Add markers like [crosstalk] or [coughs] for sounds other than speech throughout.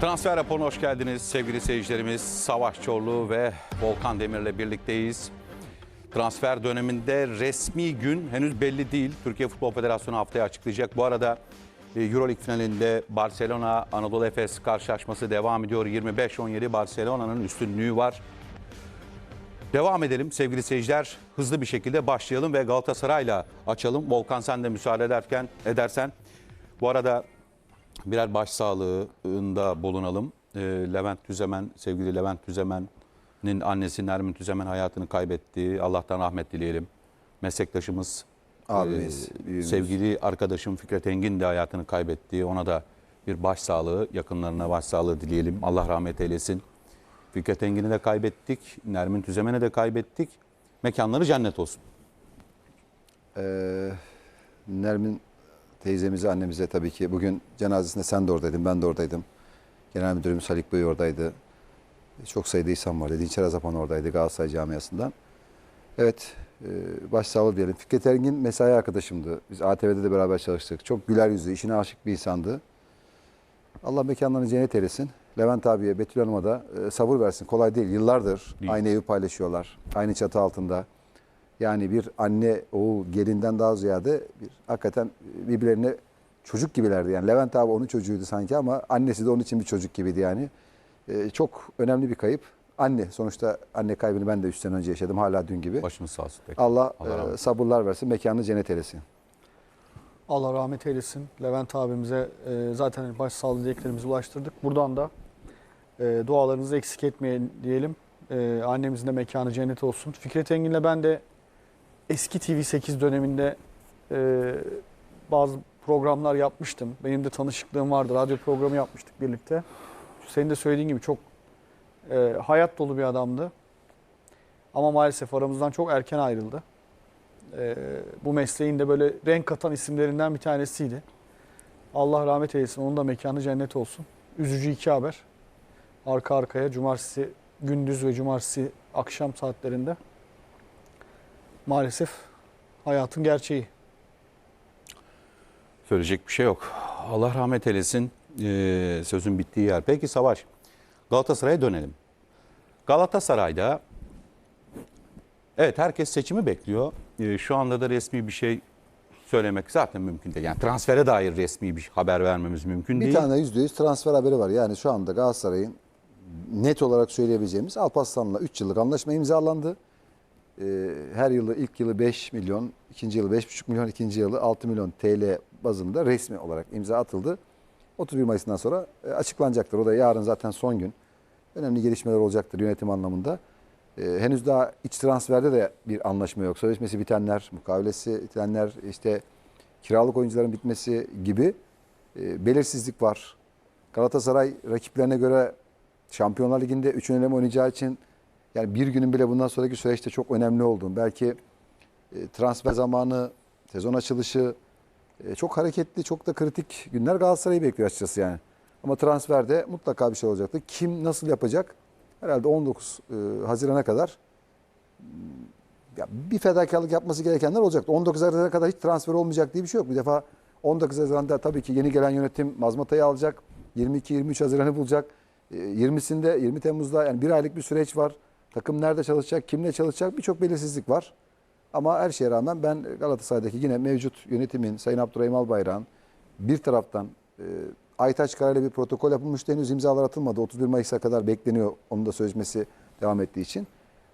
Transfer raporuna hoş geldiniz sevgili seyircilerimiz. Savaş Çorlu ve Volkan Demir'le birlikteyiz. Transfer döneminde resmi gün henüz belli değil. Türkiye Futbol Federasyonu haftaya açıklayacak. Bu arada e, Euroleague finalinde Barcelona Anadolu Efes karşılaşması devam ediyor. 25-17 Barcelona'nın üstünlüğü var. Devam edelim sevgili seyirciler. Hızlı bir şekilde başlayalım ve Galatasaray'la açalım. Volkan sen de müsaade ederken edersen. Bu arada birer başsağlığında bulunalım. Ee, Levent Tüzemen, sevgili Levent Tüzemen'in annesi Nermin Tüzemen hayatını kaybetti. Allah'tan rahmet dileyelim. Meslektaşımız, Abimiz, e, büyüğümüz. sevgili arkadaşım Fikret Engin de hayatını kaybetti. Ona da bir başsağlığı, yakınlarına başsağlığı dileyelim. Allah rahmet eylesin. Fikret Engin'i de kaybettik. Nermin Tüzemen'i de kaybettik. Mekanları cennet olsun. Ee, Nermin teyzemize, annemize tabii ki bugün cenazesinde sen de oradaydın, ben de oradaydım. Genel Müdürümüz Haluk Bey oradaydı. Çok sayıda insan vardı. Dinçer Azapan oradaydı Galatasaray camiasından. Evet, e, başsağlığı diyelim. Fikret Ergin mesai arkadaşımdı. Biz ATV'de de beraber çalıştık. Çok güler yüzlü, işine aşık bir insandı. Allah mekanlarını cennet eylesin. Levent abiye, Betül Hanım'a da e, sabır versin. Kolay değil. Yıllardır Değil. aynı evi paylaşıyorlar. Aynı çatı altında. Yani bir anne, oğul, gelinden daha ziyade bir hakikaten birbirlerine çocuk gibilerdi. Yani Levent abi onun çocuğuydu sanki ama annesi de onun için bir çocuk gibiydi yani. E, çok önemli bir kayıp. Anne sonuçta anne kaybını ben de 3 sene önce yaşadım hala dün gibi. Başımız sağ olsun. tekrar. Allah, Allah e, sabırlar versin, mekanını cennet eylesin. Allah rahmet eylesin. Levent abimize e, zaten başsağlığı dileklerimizi ulaştırdık. Buradan da e, dualarınızı eksik etmeyin diyelim. E, annemizin de mekanı cennet olsun. Fikret Engin'le ben de eski TV8 döneminde e, bazı programlar yapmıştım. Benim de tanışıklığım vardı. Radyo programı yapmıştık birlikte. Senin de söylediğin gibi çok e, hayat dolu bir adamdı. Ama maalesef aramızdan çok erken ayrıldı. Ee, bu mesleğin de böyle renk katan isimlerinden bir tanesiydi. Allah rahmet eylesin. Onun da mekanı cennet olsun. Üzücü iki haber. Arka arkaya cumartesi gündüz ve cumartesi akşam saatlerinde. Maalesef hayatın gerçeği. Söyleyecek bir şey yok. Allah rahmet eylesin. Ee, sözün bittiği yer. Peki Savaş, Galatasaray'a dönelim. Galatasaray'da evet herkes seçimi bekliyor. Ee, şu anda da resmi bir şey söylemek zaten mümkün değil. Yani transfere dair resmi bir haber vermemiz mümkün Bir değil. tane %100 transfer haberi var. Yani şu anda Galatasaray'ın net olarak söyleyebileceğimiz Alparslan'la 3 yıllık anlaşma imzalandı. Ee, her yılı ilk yılı 5 milyon, ikinci yılı 5,5 milyon, ikinci yılı 6 milyon TL bazında resmi olarak imza atıldı. 31 Mayıs'tan sonra e, açıklanacaktır. O da yarın zaten son gün. Önemli gelişmeler olacaktır yönetim anlamında. Ee, henüz daha iç transferde de bir anlaşma yok. Sözleşmesi bitenler, mukavelesi bitenler, işte kiralık oyuncuların bitmesi gibi e, belirsizlik var. Galatasaray rakiplerine göre Şampiyonlar Ligi'nde 3 eleme oynayacağı için yani bir günün bile bundan sonraki süreçte çok önemli olduğunu, belki e, transfer zamanı, sezon açılışı e, çok hareketli, çok da kritik günler Galatasaray'ı bekliyor açıkçası yani. Ama transferde mutlaka bir şey olacaktır. Kim nasıl yapacak? Herhalde 19 e, Haziran'a kadar ya bir fedakarlık yapması gerekenler olacaktı. 19 Haziran'a kadar hiç transfer olmayacak diye bir şey yok. Bir defa 19 Haziran'da tabii ki yeni gelen yönetim mazmatayı alacak. 22-23 Haziran'ı bulacak. E, 20'sinde 20 Temmuz'da yani bir aylık bir süreç var. Takım nerede çalışacak, kimle çalışacak birçok belirsizlik var. Ama her şeye rağmen ben Galatasaray'daki yine mevcut yönetimin, Sayın Abdurrahim Albayrak'ın bir taraftan e, Aytaç kararıyla bir protokol yapılmıştı. Henüz imzalar atılmadı. 31 Mayıs'a kadar bekleniyor onun da sözleşmesi devam ettiği için.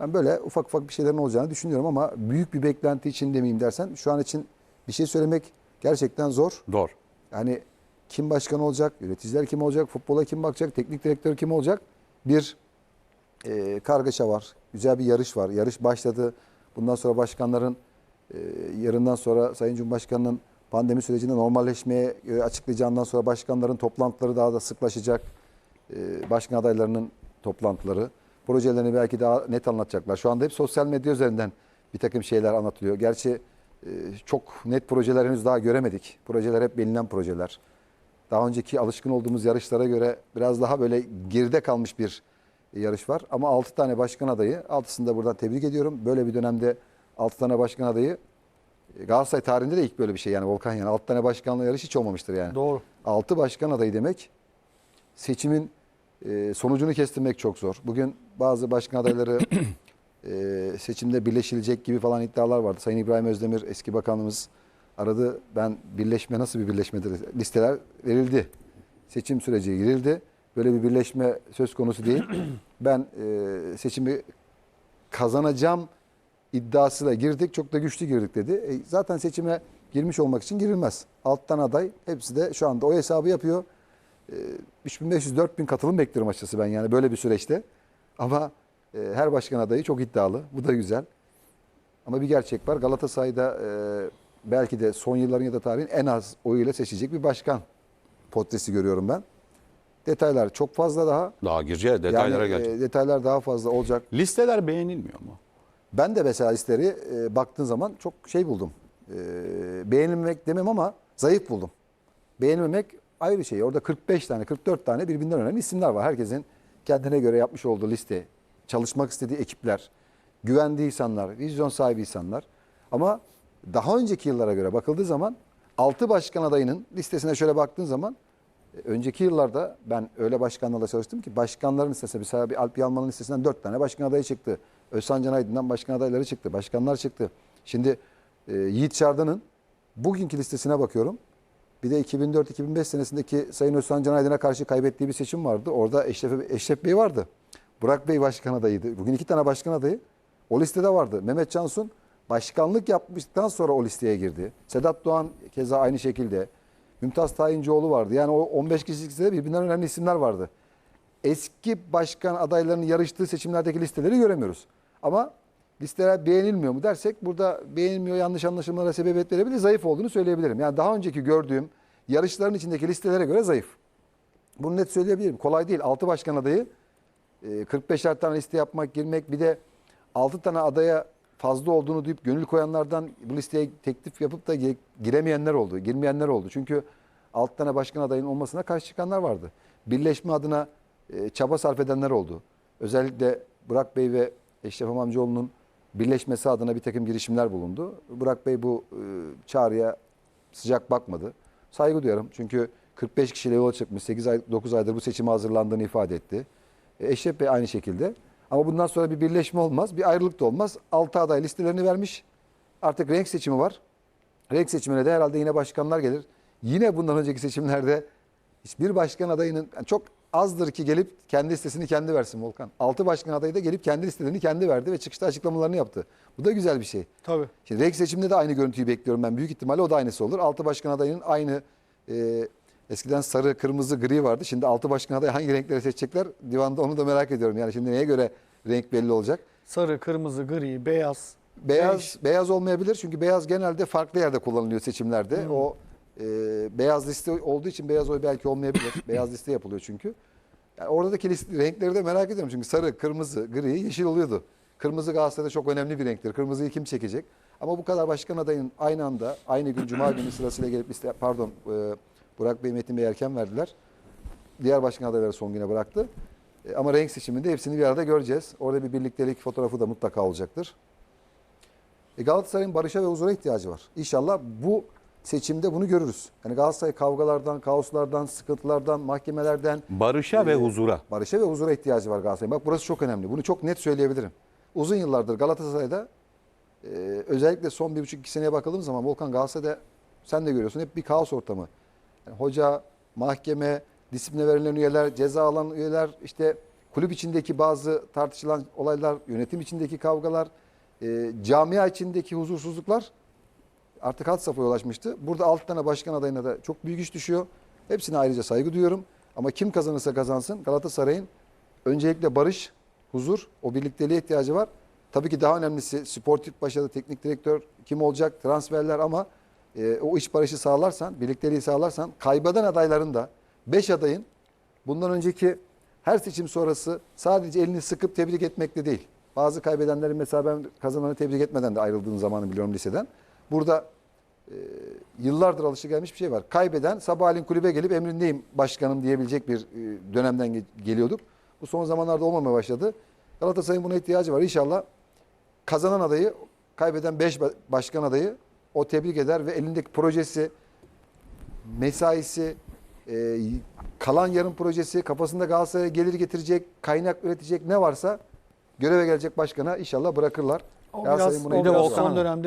Ben böyle ufak ufak bir şeylerin olacağını düşünüyorum ama büyük bir beklenti için demeyeyim dersen şu an için bir şey söylemek gerçekten zor. Doğru. Yani kim başkan olacak, yöneticiler kim olacak, futbola kim bakacak, teknik direktör kim olacak? Bir e, kargaşa var, güzel bir yarış var. Yarış başladı. Bundan sonra başkanların e, yarından sonra Sayın Cumhurbaşkanı'nın pandemi sürecinde normalleşmeye e, açıklayacağından sonra başkanların toplantıları daha da sıklaşacak. E, başkan adaylarının toplantıları. Projelerini belki daha net anlatacaklar. Şu anda hep sosyal medya üzerinden bir takım şeyler anlatılıyor. Gerçi e, çok net projeler henüz daha göremedik. Projeler hep bilinen projeler. Daha önceki alışkın olduğumuz yarışlara göre biraz daha böyle geride kalmış bir yarış var. Ama 6 tane başkan adayı, 6'sını da buradan tebrik ediyorum. Böyle bir dönemde 6 tane başkan adayı e, Galatasaray tarihinde de ilk böyle bir şey yani Volkan yani 6 tane başkanla yarış hiç olmamıştır yani. Doğru. 6 başkan adayı demek seçimin e, sonucunu kestirmek çok zor. Bugün bazı başkan adayları [coughs] e, seçimde birleşilecek gibi falan iddialar vardı. Sayın İbrahim Özdemir eski bakanımız aradı. Ben birleşme nasıl bir birleşmedir? Listeler verildi. Seçim süreci girildi. Böyle bir birleşme söz konusu değil. [clears throat] Ben e, seçimi kazanacağım iddiasıyla girdik. Çok da güçlü girdik dedi. E, zaten seçime girmiş olmak için girilmez. Alttan aday hepsi de şu anda o hesabı yapıyor. E, 3500-4000 katılım bekliyorum açıkçası ben yani böyle bir süreçte. Ama e, her başkan adayı çok iddialı. Bu da güzel. Ama bir gerçek var. Galatasaray'da e, belki de son yılların ya da tarihin en az oyuyla seçecek bir başkan portresi görüyorum ben. Detaylar çok fazla daha. Daha gireceğiz detaylara yani, geleceğiz. e, detaylar daha fazla olacak. Listeler beğenilmiyor mu? Ben de mesela listeleri e, baktığın zaman çok şey buldum. E, beğenilmek demem ama zayıf buldum. Beğenilmemek ayrı şey. Orada 45 tane, 44 tane birbirinden önemli isimler var. Herkesin kendine göre yapmış olduğu liste, çalışmak istediği ekipler, güvendiği insanlar, vizyon sahibi insanlar. Ama daha önceki yıllara göre bakıldığı zaman 6 başkan adayının listesine şöyle baktığın zaman önceki yıllarda ben öyle başkanlarla çalıştım ki başkanların listesine mesela bir Alp Yalman'ın listesinden 4 tane başkan adayı çıktı. Özcan Can Aydın'dan başkan adayları çıktı. Başkanlar çıktı. Şimdi e, Yiğit Çardan'ın bugünkü listesine bakıyorum. Bir de 2004-2005 senesindeki Sayın Özcan Can Aydın'a karşı kaybettiği bir seçim vardı. Orada Eşref, Eşref Bey vardı. Burak Bey başkan adayıydı. Bugün iki tane başkan adayı o listede vardı. Mehmet Cansun başkanlık yapmıştıktan sonra o listeye girdi. Sedat Doğan keza aynı şekilde. Mümtaz Tayincioğlu vardı. Yani o 15 kişilik listede birbirinden önemli isimler vardı. Eski başkan adaylarının yarıştığı seçimlerdeki listeleri göremiyoruz. Ama listeler beğenilmiyor mu dersek burada beğenilmiyor yanlış anlaşılmalara sebebiyet verebilir. Zayıf olduğunu söyleyebilirim. Yani daha önceki gördüğüm yarışların içindeki listelere göre zayıf. Bunu net söyleyebilirim. Kolay değil. 6 başkan adayı e, 45'er tane liste yapmak, girmek bir de 6 tane adaya fazla olduğunu duyup gönül koyanlardan bu listeye teklif yapıp da gi- giremeyenler oldu, girmeyenler oldu. Çünkü 6 tane başkan adayının olmasına karşı çıkanlar vardı. Birleşme adına e, çaba sarf edenler oldu. Özellikle Burak Bey ve Eşref Amamcıoğlu'nun birleşmesi adına bir takım girişimler bulundu. Burak Bey bu e, çağrıya sıcak bakmadı. Saygı duyarım çünkü 45 kişiyle yola çıkmış, 8 ay, 9 aydır bu seçime hazırlandığını ifade etti. E, Eşref Bey aynı şekilde. Ama bundan sonra bir birleşme olmaz, bir ayrılık da olmaz. 6 aday listelerini vermiş. Artık renk seçimi var. Renk seçimine de herhalde yine başkanlar gelir. Yine bundan önceki seçimlerde hiçbir başkan adayının çok azdır ki gelip kendi listesini kendi versin Volkan. 6 başkan adayı da gelip kendi listelerini kendi verdi ve çıkışta açıklamalarını yaptı. Bu da güzel bir şey. Tabii. Şimdi renk seçiminde de aynı görüntüyü bekliyorum ben. Büyük ihtimalle o da aynısı olur. 6 başkan adayının aynı e, eskiden sarı, kırmızı, gri vardı. Şimdi 6 başkan adayı hangi renkleri seçecekler? Divanda onu da merak ediyorum. Yani şimdi neye göre renk belli olacak? Sarı, kırmızı, gri, beyaz. Beyaz beş. beyaz olmayabilir çünkü beyaz genelde farklı yerde kullanılıyor seçimlerde. O e, beyaz liste olduğu için beyaz oy belki olmayabilir. [coughs] beyaz liste yapılıyor çünkü. Yani oradaki liste, renkleri de merak ediyorum çünkü sarı, kırmızı, gri, yeşil oluyordu. Kırmızı Galatasaray'da çok önemli bir renktir. Kırmızıyı kim çekecek? Ama bu kadar başkan adayın aynı anda, aynı gün Cuma günü sırasıyla gelip liste, pardon e, Burak Bey, Metin Bey erken verdiler. Diğer başkan adayları son güne bıraktı. E, ama renk seçiminde hepsini bir arada göreceğiz. Orada bir birliktelik fotoğrafı da mutlaka olacaktır. E Galatasaray'ın barışa ve huzura ihtiyacı var. İnşallah bu seçimde bunu görürüz. Yani Galatasaray kavgalardan, kaoslardan, sıkıntılardan, mahkemelerden Barışa ve huzura. barışa ve huzura ihtiyacı var Galatasaray'ın. Bak burası çok önemli. Bunu çok net söyleyebilirim. Uzun yıllardır Galatasaray'da e, özellikle son bir buçuk iki seneye bakıldığım zaman Volkan Galatasaray'da sen de görüyorsun hep bir kaos ortamı. Yani hoca, mahkeme, disipline verilen üyeler, ceza alan üyeler, işte kulüp içindeki bazı tartışılan olaylar, yönetim içindeki kavgalar, e, camia içindeki huzursuzluklar artık had safhaya ulaşmıştı. Burada 6 tane başkan adayına da çok büyük iş düşüyor. Hepsine ayrıca saygı duyuyorum. Ama kim kazanırsa kazansın Galatasaray'ın öncelikle barış, huzur, o birlikteliğe ihtiyacı var. Tabii ki daha önemlisi sportif başarı, teknik direktör kim olacak, transferler ama e, o iş barışı sağlarsan, birlikteliği sağlarsan kaybeden adayların da 5 adayın bundan önceki her seçim sonrası sadece elini sıkıp tebrik etmekle değil. Bazı kaybedenlerin mesela ben kazananı tebrik etmeden de ayrıldığım zamanı biliyorum liseden. Burada e, yıllardır alışık bir şey var. Kaybeden sabahleyin kulübe gelip emrindeyim başkanım diyebilecek bir e, dönemden ge- geliyorduk. Bu son zamanlarda olmamaya başladı. Galatasaray'ın buna ihtiyacı var. İnşallah kazanan adayı, kaybeden 5 başkan adayı o tebrik eder ve elindeki projesi, mesaisi, e, kalan yarım projesi kafasında Galatasaray'a gelir getirecek, kaynak üretecek ne varsa göreve gelecek başkana inşallah bırakırlar. O Galatasaray'ın biraz, buna o biraz son dönemde